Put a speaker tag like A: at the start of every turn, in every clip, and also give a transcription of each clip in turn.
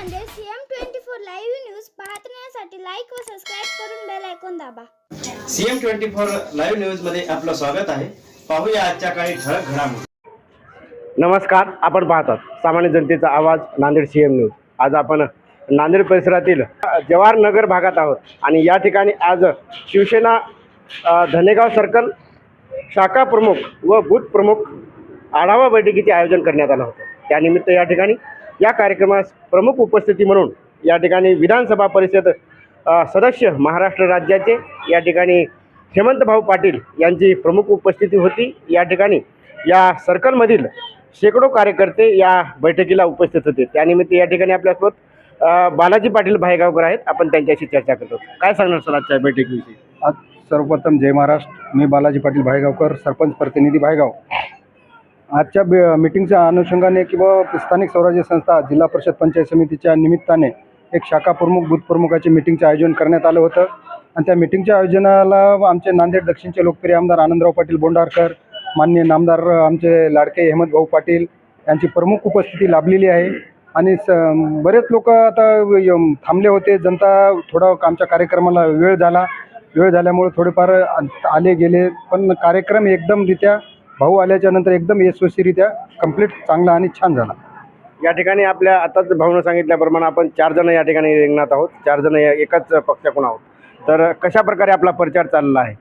A: CM twenty four live news पाहण्यासाठी like व subscribe करून बेल आयकॉन दाबा.
B: सीएम ट्वेंटी फोर लाईव्ह न्यूजमध्ये आपलं स्वागत आहे. पाहूया आजच्या काही ठळक घडामोडी.
C: नमस्कार आपण पाहतात सामान्य जनतेचा आवाज नांदेड सी एम न्यूज. आज आपण नांदेड परिसरातील जवाहर नगर भागात आहोत आणि या ठिकाणी आज शिवसेना अ, धनेगाव सर्कल शाखा प्रमुख व बूथ प्रमुख आढावा बैठकीचे आयोजन करण्यात आलं होतं. त्यानिमित्त या ठिकाणी या कार्यक्रमास प्रमुख उपस्थिती म्हणून या ठिकाणी विधानसभा परिषद सदस्य महाराष्ट्र राज्याचे या ठिकाणी हेमंतभाऊ पाटील यांची प्रमुख उपस्थिती होती. या ठिकाणी या सर्कलमधील शेकडो कार्यकर्ते या बैठकीला उपस्थित होते. त्यानिमित्त या ठिकाणी आपल्यासोबत बालाजी पाटील भायगावकर आहेत. आपण त्यांच्याशी चर्चा करतो. काय सांगणार सर आजच्या बैठकीविषयी?
D: आज सर्वप्रथम जय महाराष्ट्र. मी बालाजी पाटील भायगावकर सरपंच प्रतिनिधी भायगाव. आजच्या बे मिटिंगच्या अनुषंगाने किंवा स्थानिक स्वराज्य संस्था जिल्हा परिषद पंचायत समितीच्या निमित्ताने एक शाखा प्रमुख बूथ प्रमुखाचे मिटिंगचे आयोजन करण्यात आलं होतं. आणि त्या मिटिंगच्या आयोजनाला आमचे नांदेड दक्षिणचे लोकप्रिय आमदार आनंदराव पाटील बोंडारकर मान्य नामदार आमचे लाडके अहमद भाऊ पाटील यांची प्रमुख उपस्थिती लाभलेली आहे. आणि स बरेच लोक आता थांबले होते. जनता थोडा आमच्या कार्यक्रमाला वेळ झाला. वेळ झाल्यामुळे थोडेफार आले गेले. पण कार्यक्रम एकदमरित्या भाऊ आल्याच्यानंतर एकदम यशस्वीरित्या कंप्लीट चांगला आणि छान झाला.
C: या ठिकाणी आपल्या आताच भाऊनं सांगितल्याप्रमाणे आपण चार जण या ठिकाणी रिंगणात आहोत. चार जण एकाच पक्षाकडून आहोत. तर कशा प्रकारे आपला प्रचार चालला आहे?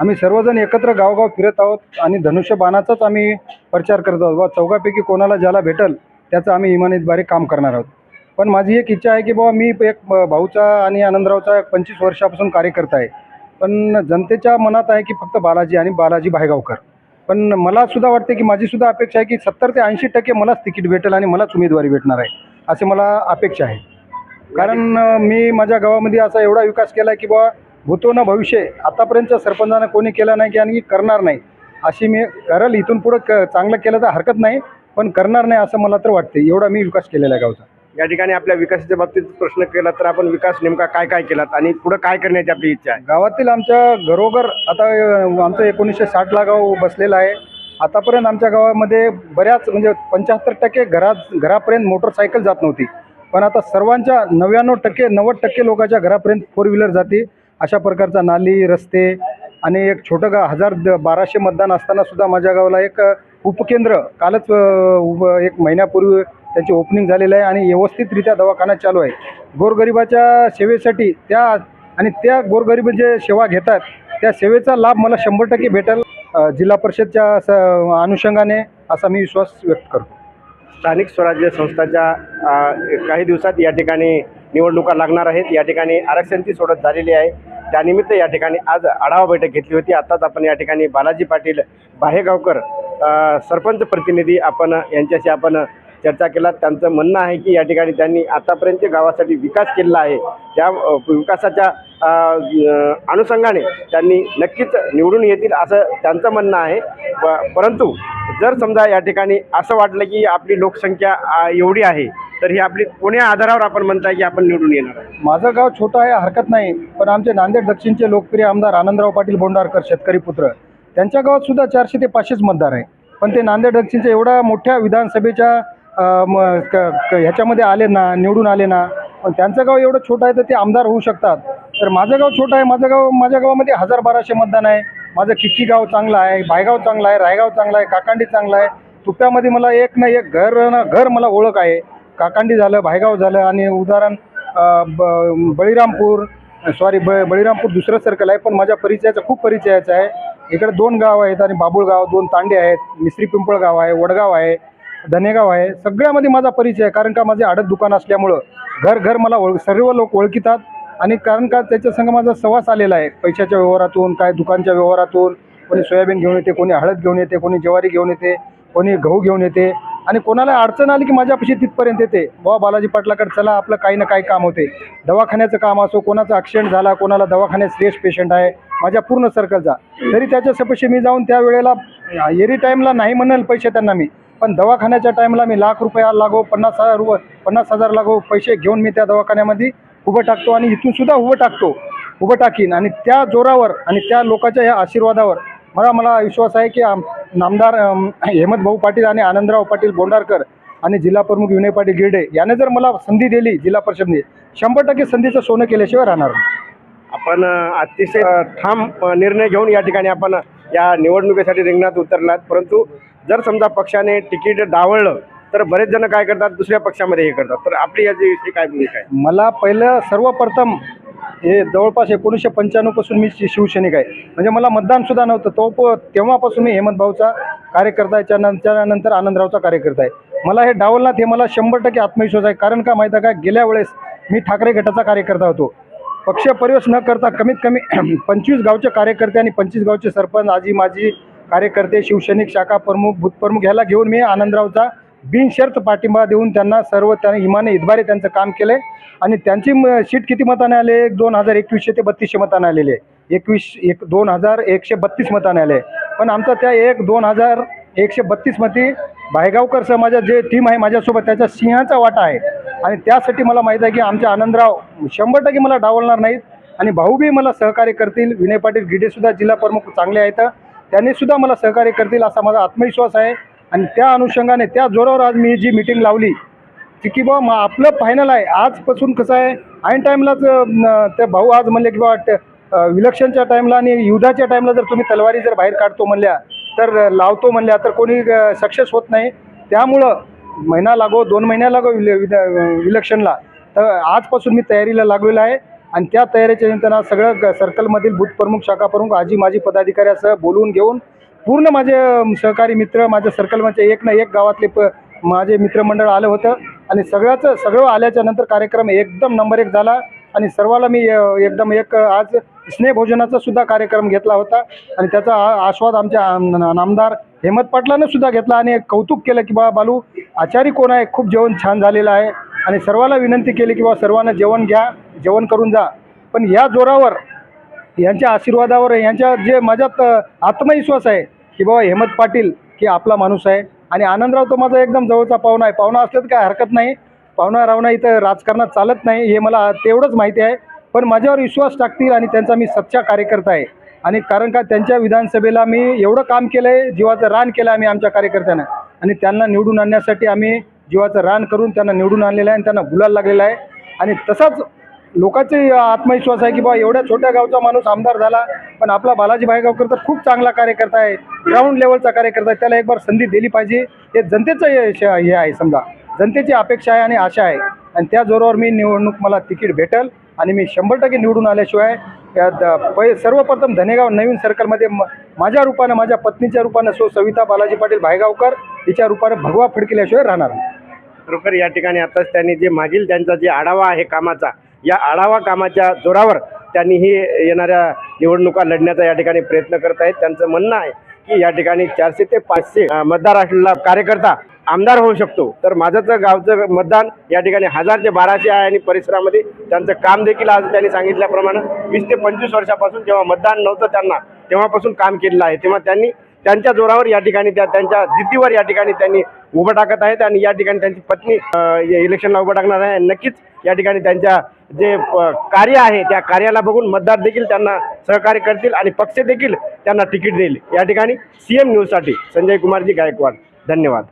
D: आम्ही सर्वजण एकत्र गावगाव फिरत आहोत आणि धनुष्यबाणाचाच आम्ही प्रचार करत आहोत. वा चौघापैकी कोणाला ज्याला भेटल त्याचं आम्ही इमानीद्वारे काम करणार आहोत. पण माझी एक इच्छा आहे की बाबा मी एक भाऊचा आणि आनंदरावचा पंचवीस वर्षापासून कार्यकर्ता आहे. पण जनतेच्या मनात आहे की फक्त बालाजी आणि बालाजी भायगावकर. पण मला सुद्धा वाटते की माझी सुद्धा अपेक्षा आहे की सत्तर ते ऐंशी टक्के मलाच तिकीट भेटेल आणि मलाच उमेदवारी भेटणार आहे असे मला अपेक्षा आहे. कारण मी माझ्या गावामध्ये असा एवढा विकास केला आहे की बाबा भूतो ना भविष्य आतापर्यंत सरपंचानं कोणी केला नाही की आणि करणार नाही अशी मी करल इथून पुढं क चांगलं केलं तर हरकत नाही पण करणार नाही असं मला तर वाटते एवढा मी विकास केलेला आहे गावचा.
C: या ठिकाणी आपल्या विकासाच्या बाबतीत प्रश्न केला तर आपण विकास नेमका काय काय केलात आणि पुढं काय करण्याची आपली इच्छा आहे?
D: गावातील आमच्या घरोघर आता आमचं एकोणीसशे साठला गाव बसलेलं आहे. आतापर्यंत आमच्या गावामध्ये बऱ्याच म्हणजे पंच्याहत्तर टक्के घरात घरापर्यंत मोटरसायकल जात नव्हती. पण आता सर्वांच्या नव्याण्णव टक्के नव्वद टक्के लोकांच्या घरापर्यंत फोर व्हीलर जाते. अशा प्रकारचा नाली रस्ते आणि एक छोटं गाव हजार द- बाराशे मतदान असतानासुद्धा माझ्या गावाला एक उपकेंद्र कालच उप एक महिन्यापूर्वी त्याची ओपनिंग झालेलं आहे आणि व्यवस्थितरित्या दवाखाना चालू आहे. गोरगरिबाच्या सेवेसाठी त्या आणि त्या गोरगरीब जे सेवा घेतात त्या सेवेचा लाभ मला शंभर टक्के भेटेल जिल्हा परिषदच्या अनुषंगाने असा मी विश्वास व्यक्त करतो.
C: स्थानिक स्वराज्य संस्थाच्या काही दिवसात या ठिकाणी निवडणुका लागणार आहेत. या ठिकाणी आरक्षणची सोडत झालेली आहे. त्यानिमित्त या ठिकाणी आज आढावा बैठक घेतली होती. आताच आपण या ठिकाणी बालाजी पाटील बाहेगावकर सरपंच प्रतिनिधी आपण यांच्याशी आपण चर्चा केला त्यांचं म्हणणं आहे की या ठिकाणी त्यांनी आतापर्यंत गावासाठी विकास केलेला आहे. त्या विकासाच्या अनुषंगाने त्यांनी नक्कीच निवडून येतील असं त्यांचं म्हणणं आहे. परंतु जर समजा या ठिकाणी असं वाटलं की आपली लोकसंख्या एवढी आहे तर ही आपली कोण्या आधारावर आपण म्हणताय की आपण निवडून येणार
D: माझं गाव छोटं आहे हरकत नाही पण आमचे नांदेड दक्षिणचे लोकप्रिय आमदार आनंदराव पाटील बोंडारकर शेतकरी पुत्र. त्यांच्या गावात सुद्धा चारशे ते पाचशेच मतदार आहे. पण ते नांदेड दक्षिणच्या एवढ्या मोठ्या विधानसभेच्या मग क ह्याच्यामध्ये आले ना निवडून आले ना पण त्यांचं गाव एवढं छोटं आहे तर ते आमदार होऊ शकतात. तर माझं गाव छोटं आहे माझं गाव माझ्या गावामध्ये हजार बाराशे मतदान आहे. माझं किक्की गाव चांगलं आहे भायगाव चांगलं आहे रायगाव चांगलं आहे काकांडी चांगलं आहे. तुप्यामध्ये मला एक ना एक घर ना घर मला ओळख आहे. काकांडी झालं भायगाव झालं आणि उदाहरण ब बळीरामपूर सॉरी ब बळीरामपूर दुसरं सर्कल आहे पण माझ्या परिचयाचा खूप परिचयाचं आहे. इकडे दोन गाव आहेत आणि बाबुळगाव दोन तांडे आहेत. मिश्री पिंपळगाव आहे वडगाव आहे. धनेगाव आहे. सगळ्यामध्ये माझा परिचय आहे. कारण का माझे आडत दुकान असल्यामुळं घर घर मला ओळख सर्व लोक ओळखीतात. आणि कारण का त्याच्या संग माझा सवास आलेला आहे. पैशाच्या व्यवहारातून काय दुकानच्या व्यवहारातून कोणी सोयाबीन घेऊन येते कोणी हळद घेऊन येते कोणी ज्वारी घेऊन येते कोणी गहू घेऊन येते. आणि कोणाला अडचण आली की माझ्यापाशी तिथपर्यंत येते. बाबा बालाजी पाटलाकडे चला आपलं काही ना काही काम होते. दवाखान्याचं काम असो कोणाचा ॲक्सिडेंट झाला कोणाला दवाखान्यात सिरियस पेशंट आहे माझ्या पूर्ण सर्कलचा तरी त्याच्यासपाशी मी जाऊन त्यावेळेला एरी टाईमला नाही म्हणाल पैसे त्यांना मी. पण दवाखान्याच्या टाईमला मी लाख रुपया लागो पन्नास हजार रुपये पन्नास हजार लागो पैसे घेऊन मी त्या दवाखान्यामध्ये उभं टाकतो आणि इथून सुद्धा उभं टाकतो उभं टाकीन. आणि त्या जोरावर आणि त्या लोकांच्या या आशीर्वादावर मला मला विश्वास आहे की आम नामदार हेमंत भाऊ पाटील आणि आनंदराव पाटील बोंडारकर आणि जिल्हा प्रमुख विनय पाटील गिरडे याने जर मला संधी दिली जिल्हा परिषदने शंभर टक्के संधीचं सोनं केल्याशिवाय राहणार
C: आपण अतिशय ठाम निर्णय घेऊन या ठिकाणी आपण या निवडणुकीसाठी रिंगणात उतरलात. परंतु जर समजा पक्षाने तिकीट डावळलं तर बरेच जण काय करतात? दुसऱ्या पक्षामध्ये हे करतात. तर आपली याच्याविषयी काय भूमिका आहे?
D: मला पहिलं सर्वप्रथम हे जवळपास एकोणीसशे पंच्याण्णवपासून मी शिवसैनिक आहे. म्हणजे मला मतदानसुद्धा नव्हतं. तो प- तेव्हापासून मी हेमंत भाऊचा कार्यकर्ता आहे. त्यानं- त्यानंतर आनंदरावचा कार्यकर्ता आहे. मला हे डावलनाथ हे मला शंभर टक्के आत्मविश्वास आहे. कारण का माहीत आहे का? गेल्या वेळेस मी ठाकरे गटाचा कार्यकर्ता होतो. पक्ष परिवेश न करता कमीत कमी पंचवीस गावचे कार्यकर्ते आणि पंचवीस गावचे सरपंच आजी माजी कार्यकर्ते शिवसैनिक शाखा प्रमुख भूतप्रमुख ह्याला घेऊन मी आनंदरावचा बिनशर्त पाठिंबा देऊन त्यांना सर्व त्याने हिमाने इतबारे त्यांचं काम केलं आणि त्यांची म- सीट किती मताने आले एक दोन हजार एकवीसशे ते बत्तीसशे मताने आलेले एकवीस एक दोन हजार एकशे बत्तीस मताने आले पण आमचा त्या एक दोन हजार एकशे बत्तीस मती भायगावकर समाजात जे टीम आहे माझ्यासोबत त्याचा सिंहाचा वाटा आहे. आणि त्यासाठी मला माहीत आहे की आमचे आनंदराव शंभर टक्के मला डावलणार नाहीत. आणि भाऊ बी मला सहकार्य करतील. विनय पाटील गिडेसुद्धा जिल्हा प्रमुख चांगले आहेत. त्यांनीसुद्धा मला सहकार्य करतील असा माझा आत्मविश्वास आहे. आणि त्या अनुषंगाने त्या जोरावर आज मी जी मिटिंग लावली ती की बा मग आपलं फायनल आहे. आजपासून कसं आहे ऐन टाईमलाच ते भाऊ आज म्हणले की बा ट- विलक्षणच्या टाईमला आणि युद्धाच्या टाईमला जर तुम्ही तलवारी जर बाहेर काढतो म्हणल्या तर लावतो म्हणल्या तर कोणी सक्सेस होत नाही. त्यामुळं महिना लागो दोन महिन्या लागो विल विलक्षणला. तर आजपासून मी तयारीला लागलेलो आहे. आणि त्या तयारीच्या निमित्तानं सगळं सर्कलमधील बूथ प्रमुख शाखा प्रमुख आजी माजी पदाधिकाऱ्यासह बोलवून घेऊन पूर्ण माझे सहकारी मित्र माझ्या सर्कलमध्ये एक ना एक गावातले प माझे मित्रमंडळ आलं होतं. आणि सगळ्याचं सगळं आल्याच्यानंतर कार्यक्रम एकदम नंबर एक झाला. आणि सर्वाला मी एकदम एक आज स्नेहभोजनाचा सुद्धा कार्यक्रम घेतला होता. आणि त्याचा आस्वाद आमच्या नामदार हेमत पाटलानं सुद्धा घेतला. आणि कौतुक केलं की बा बालू आचारी कोण आहे? खूप जेवण छान झालेलं आहे. आणि सर्वाला विनंती केली की बा सर्वांना जेवण घ्या. जेवण करून जा. पण या जोरावर यांच्या आशीर्वादावर यांच्या जे माझ्यात आत्मविश्वास आहे की बाबा हेमत पाटील की आपला माणूस आहे. आणि आनंदराव तो माझा एकदम जवळचा पाहुणा आहे. पाहुणा असलं तर काय हरकत नाही. पाहुणा रावणा इथं राजकारणात चालत नाही हे मला तेवढंच माहिती आहे. पण माझ्यावर विश्वास टाकतील आणि त्यांचा मी सच्चा कार्यकर्ता आहे. आणि कारण का त्यांच्या विधानसभेला मी एवढं काम केलं आहे जीवाचं रान केलं आम्ही आमच्या कार्यकर्त्यांना. आणि त्यांना निवडून आणण्यासाठी आम्ही जीवाचं रान करून त्यांना निवडून आणलेलं आहे आणि त्यांना गुलाल लागलेला आहे. आणि तसाच लोकांचे आत्मविश्वास आहे की बा एवढ्या छोट्या गावचा माणूस आमदार झाला पण आपला बालाजी भायगावकर तर खूप चांगला कार्यकर्ता आहे. ग्राउंड लेवलचा कार्यकर्ता आहे. त्याला एक बार संधी दिली पाहिजे. हे जनतेचं हे श- हे आहे समजा. जनतेची अपेक्षा आहे आणि आशा आहे. आणि त्या जोरावर मी निवडणूक मला तिकीट भेटेल आणि मी शंभर टक्के निवडून आल्याशिवाय या द- पै सर्वप्रथम धनेगाव नवीन सर्कलमध्ये म माझ्या रूपानं माझ्या पत्नीच्या रूपानं सो सविता बालाजी पाटील भायगावकर हिच्या रूपानं भगवा फडकिल्याशिवाय राहणार.
C: खरोखर या ठिकाणी आताच त्यांनी जे मागील त्यांचा जे आढावा आहे कामाचा या आढावा कामाच्या जोरावर त्यांनी ही येणाऱ्या निवडणुका लढण्याचा या ठिकाणी प्रयत्न करत आहेत. त्यांचं म्हणणं आहे की या ठिकाणी चारशे ते पाचशे मतदार असलेला कार्यकर्ता आमदार होऊ शकतो. तर माझं गावचं मतदान या ठिकाणी हजार ते बाराशे आहे आणि परिसरामध्ये त्यांचं काम देखील आज त्यांनी सांगितल्याप्रमाणे वीस ते पंचवीस वर्षापासून जेव्हा मतदान नव्हतं त्यांना तेव्हापासून काम केलेलं आहे. तेव्हा त्यांनी त्यांच्या जोरावर या ठिकाणी त्या त्यांच्या जिद्दीवर या ठिकाणी त्यांनी उभं टाकत आहेत आणि या ठिकाणी त्यांची पत्नी इलेक्शनला उभं टाकणार आहे. नक्कीच या ठिकाणी त्यांच्या जे कार्य आहे त्या कार्याला बघून मतदार देखील त्यांना सहकार्य करतील आणि पक्ष देखील त्यांना तिकीट देईल. या ठिकाणी सी एम न्यूजसाठी संजय कुमारजी गायकवाड. धन्यवाद.